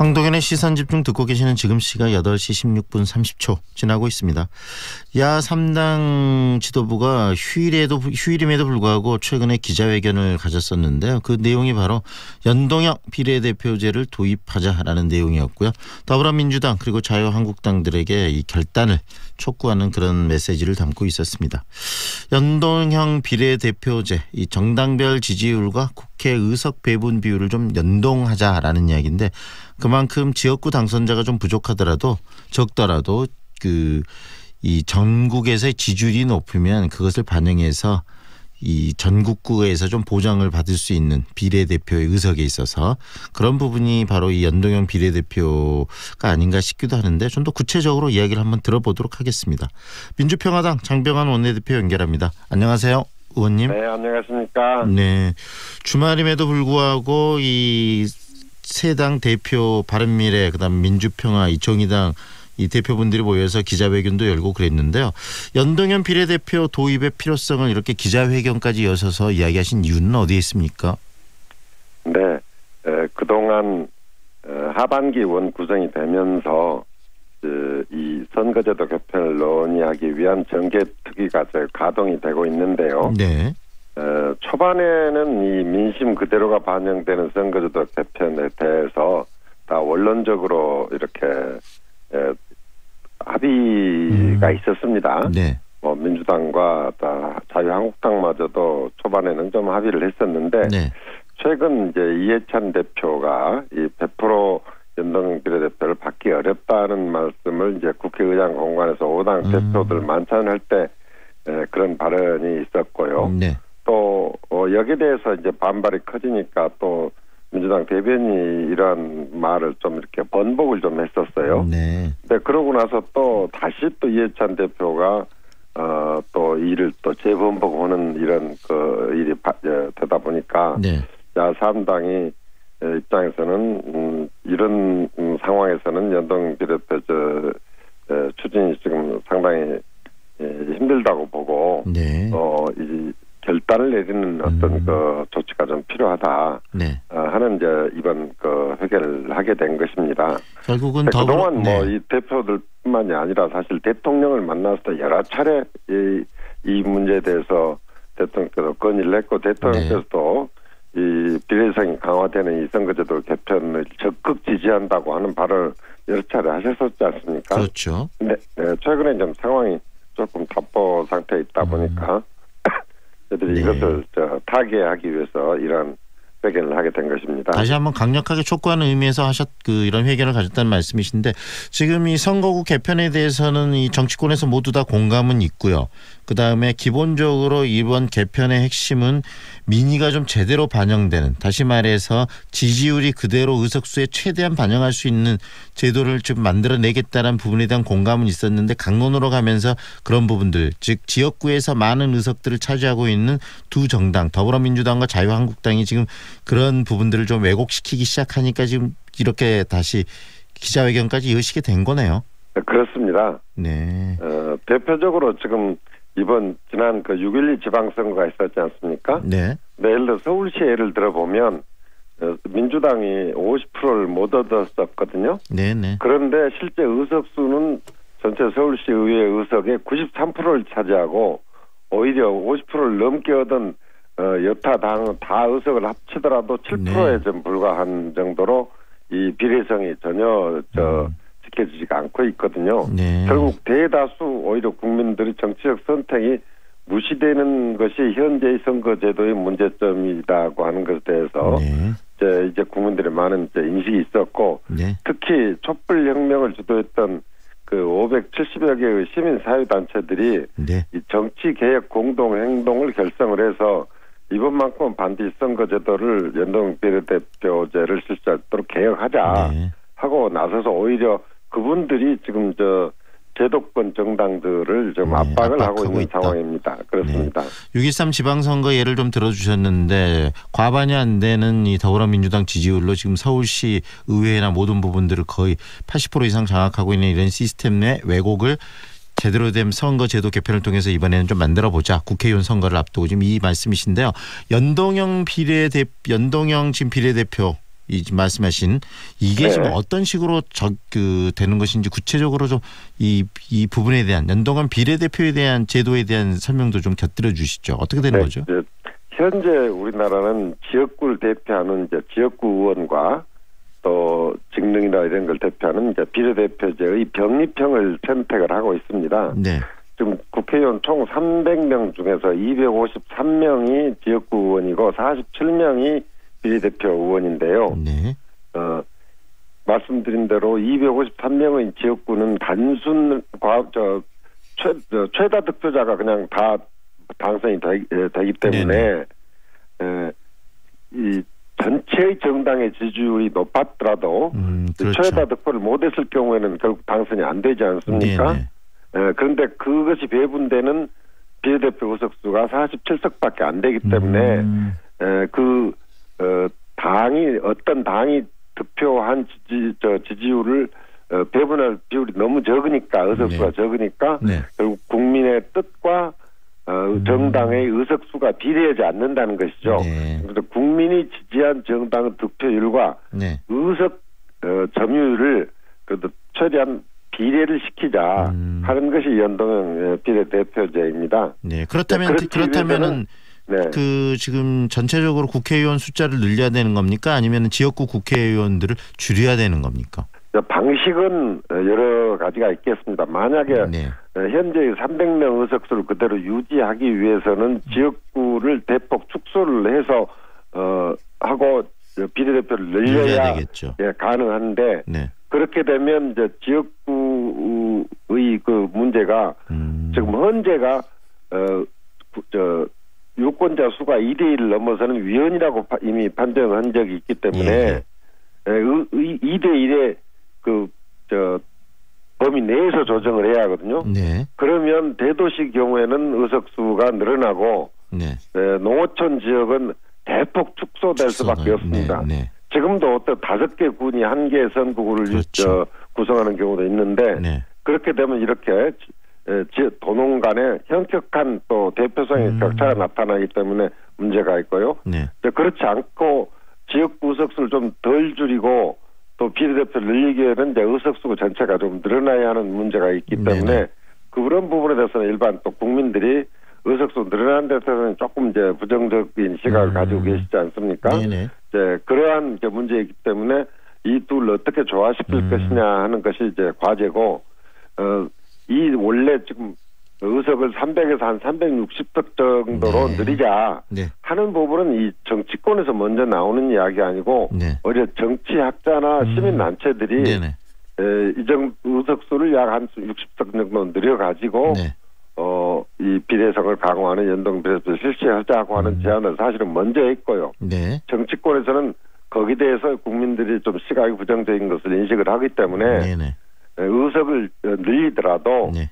황동현의 시선 집중 듣고 계시는 지금 시각 8시 16분 30초 지나고 있습니다. 야 3당 지도부가 휴일에도 휴일임에도 불구하고 최근에 기자회견을 가졌었는데요. 그 내용이 바로 연동형 비례대표제를 도입하자라는 내용이었고요. 더불어민주당 그리고 자유한국당들에게 이 결단을 촉구하는 그런 메시지를 담고 있었습니다. 연동형 비례대표제 이 정당별 지지율과 국 회 의석 배분 비율을 좀 연동하자라는 이야기인데 그만큼 지역구 당선자가 좀 부족하더라도 적더라도 그 이 전국에서의 지지율이 높으면 그것을 반영해서 이 전국구에서 좀 보장을 받을 수 있는 비례대표의 의석에 있어서 그런 부분이 바로 이 연동형 비례대표가 아닌가 싶기도 하는데 좀 더 구체적으로 이야기를 한번 들어보도록 하겠습니다. 민주평화당 장병환 원내대표 연결합니다. 안녕하세요. 의원님. 네, 안녕하십니까. 네. 주말임에도 불구하고 이 세당 대표 바른미래 그다음 민주평화 이정희당 이 대표분들이 모여서 기자회견도 열고 그랬는데요. 연동형 비례대표 도입의 필요성을 이렇게 기자회견까지 여셔서 이야기하신 이유는 어디에 있습니까? 네, 에, 그동안 어, 하반기 원 구성이 되면서 그, 이 선거제도 개편을 논의하기 위한 정개특위가 가동이 되고 있는데요. 네. 어, 초반에는 이 민심 그대로가 반영되는 선거제도 개편에 대해서 다 원론적으로 이렇게 에, 합의가 음. 있었습니다. 네. 뭐 민주당과 다 자유한국당마저도 초반에는 좀 합의를 했었는데 네. 최근 이제 이해찬 대표가 이 100% 연동 비례대표를 받기 어렵다는 말씀을 이제 국회의장 공간에서 5당 음. 대표들 만찬할 때 에, 그런 발언이 있었고요. 네. 또 어, 여기에 대해서 이제 반발이 커지니까 또 민주당 대변인이 이러한 말을 좀 이렇게 번복을 좀 했었어요. 네. 근데 그러고 나서 또 다시 또 이해찬 대표가 어, 또 일을 또 재번복하는 이런 그 일이 바, 어, 되다 보니까 네. 야 삼당이 입장에서는 음, 이런 음, 상황에서는 연동 비례표 저 에, 추진이 지금 상당히 에, 힘들다고 보고 네. 어, 이 결단을 내리는 어떤 음. 그 조치가 좀 필요하다 네. 어, 하는 이제 이번 그 회견을 하게 된 것입니다. 결국은 네, 그동안 네. 뭐이 대표들뿐만이 아니라 사실 대통령을 만나서 여러 차례 이, 이 문제에 대해서 대통령께서 건의를 했고 대통령께서도 네. 이 비례성이 강화되는 이 선거제도 개편을 적극 지지한다고 하는 발언을 여러 차례 하셨었지 않습니까? 그렇죠. 네, 네, 최근에 좀 상황이 조금 답보 상태에 있다 음. 보니까 저희들이 네. 이것을 저 타개하기 위해서 이런 회견을 하게 된 것입니다. 다시 한번 강력하게 촉구하는 의미에서 하셨 그 이런 회견을 가졌다는 말씀이신데 지금 이 선거구 개편에 대해서는 이 정치권에서 모두 다 공감은 있고요. 그 다음에 기본적으로 이번 개편의 핵심은 민의가 좀 제대로 반영되는 다시 말해서 지지율이 그대로 의석수에 최대한 반영할 수 있는 제도를 좀 만들어내겠다는 부분에 대한 공감은 있었는데 강론으로 가면서 그런 부분들 즉 지역구에서 많은 의석들을 차지하고 있는 두 정당 더불어민주당과 자유한국당이 지금 그런 부분들을 좀 왜곡시키기 시작하니까 지금 이렇게 다시 기자회견까지 이어지게 된 거네요. 네, 그렇습니다. 네. 어, 대표적으로 지금 이번 지난 그 6.12 지방선거가 있었지 않습니까? 네. 네, 예를 들어 서울시 예를 들어보면 어, 민주당이 50%를 못 얻었었거든요. 네, 네. 그런데 실제 의석수는 전체 서울시 의회 의석의 93%를 차지하고 오히려 50%를 넘게 얻은 어, 여타 당다 의석을 합치더라도 7%에 네. 좀 불과한 정도로 이 비례성이 전혀 저 음. 지켜지지가 않고 있거든요. 네. 결국 대다수 오히려 국민들이 정치적 선택이 무시되는 것이 현재의 선거제도의 문제점이라고 하는 것에 대해서 네. 이제, 이제 국민들의 많은 이제 인식이 있었고 네. 특히 촛불혁명을 주도했던 그 570여 개의 시민사회단체들이 네. 이 정치개혁 공동행동을 결성을 해서 이번만큼은 반드시 선거제도를 연동 비례대표제를 실시하도록 개혁하자 네. 하고 나서서 오히려 그분들이 지금 저 제도권 정당들을 좀 네, 압박을 하고 있는 있다. 상황입니다. 그렇습니다. 6.13 지방선거 예를 좀 들어주셨는데 과반이 안 되는 이 더불어민주당 지지율로 지금 서울시 의회나 모든 부분들을 거의 80% 이상 장악하고 있는 이런 시스템 내 왜곡을 제대로 된 선거제도 개편을 통해서 이번에는 좀 만들어 보자. 국회의원 선거를 앞두고 지금 이 말씀이신데요. 연동형 비례대 연동형 지금 비례대표 이 말씀하신 이게 네. 지금 어떤 식으로 저그 되는 것인지 구체적으로 좀 이 이 부분에 대한 연동형 비례대표에 대한 제도에 대한 설명도 좀 곁들여 주시죠. 어떻게 되는 네, 거죠? 현재 우리나라는 지역구를 대표하는 이제 지역구 의원과 또 직능이나 이런 걸 대표하는 이제 비례대표제의 병립형을 선택을 하고 있습니다. 네. 지금 국회의원 총 300명 중에서 253명이 지역구 의원이고 47명이 비례대표 의원인데요. 네. 어, 말씀드린 대로 253명의 지역구는 단순 과, 저, 최, 저, 최다 득표자가 그냥 다 당선이 되, 에, 되기 때문에 에, 이 전체의 정당의 지지율이 높았더라도 음, 그렇죠. 최다 득표를 못했을 경우에는 결국 당선이 안 되지 않습니까? 네, 에, 그런데 그것이 배분되는 비례대표 의석수가 47석밖에 안 되기 때문에 음, 에, 그 어, 당이 어떤 당이 득표한 지지 저 지지율을 어, 배분할 비율이 너무 적으니까 의석수가 네. 적으니까 네. 결국 국민의 뜻과 어, 정당의 의석수가 비례하지 않는다는 것이죠. 네. 그래서 국민이 지지한 정당 득표율과 네. 의석 어, 점유율을 그래도 최대한 비례를 시키자 음. 하는 것이 연동형 어, 비례대표제입니다. 네. 그렇다면 그렇기 그렇다면은 네. 그 지금 전체적으로 국회의원 숫자를 늘려야 되는 겁니까? 아니면 지역구 국회의원들을 줄여야 되는 겁니까? 저 방식은 어, 여러 가지가 있겠습니다. 만약에 네. 어, 현재의 300명 의석수를 그대로 유지하기 위해서는 지역구를 대폭 축소를 해서 어 하고 저 비례대표를 늘려야. 예, 가능한데 네. 그렇게 되면 이제 지역구의 그 문제가 음. 지금 현재가 어 저 유권자 수가 2대 1을 넘어서는 위헌이라고 파- 이미 판정한 적이 있기 때문에 예. 에, 의- 의- 2대 1의 그 저 범위 내에서 조정을 해야 하거든요. 네. 그러면 대도시 경우에는 의석수가 늘어나고 네. 에, 농어촌 지역은 대폭 축소될 수밖에 없습니다. 네. 네. 지금도 어떤 다섯 개 군이 한 개 선거구를 그렇죠. 저, 구성하는 경우도 있는데 네. 그렇게 되면 이렇게 도농 간에 현격한 또 대표성의 음. 격차가 나타나기 때문에 문제가 있고요. 네. 그렇지 않고 지역 구석수를 좀 덜 줄이고 또 비례대표를 늘리기에는 이제 의석수 전체가 좀 늘어나야 하는 문제가 있기 때문에 네네. 그런 부분에 대해서는 일반 또 국민들이 의석수 늘어나는 데 대해서는 조금 이제 부정적인 시각을 음. 가지고 계시지 않습니까? 네네. 이제 그러한 이제 문제이기 때문에 이 둘을 어떻게 조화시킬 음. 것이냐 하는 것이 이제 과제고 어, 이 원래 지금 의석을 300에서 한 360석 정도로 네. 늘리자 네. 하는 부분은 이 정치권에서 먼저 나오는 이야기 아니고 네. 오히려 정치학자나 음. 시민 단체들이 네네. 에, 이 정도 의석수를 약 한 60석 정도 늘려가지고 네. 어, 이 비례성을 강화하는 연동 비례를 실시하자고 하는 음. 제안을 사실은 먼저 했고요. 네. 정치권에서는 거기에 대해서 국민들이 좀 시각이 부정적인 것을 인식을 하기 때문에 네네. 에, 의석을 어, 늘리더라도 네.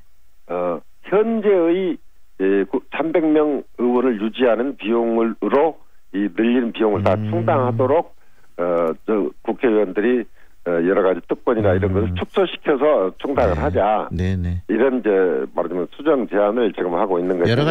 어, 현재의 예, 300명 의원을 유지하는 비용으로 이 늘리는 비용을 다 음. 충당하도록 어, 저 국회의원들이 어, 여러 가지 특권이나 이런 음. 것을 축소시켜서 충당을 네. 하자 네네. 이런 이제 말하자면 수정 제안을 지금 하고 있는 것입니다.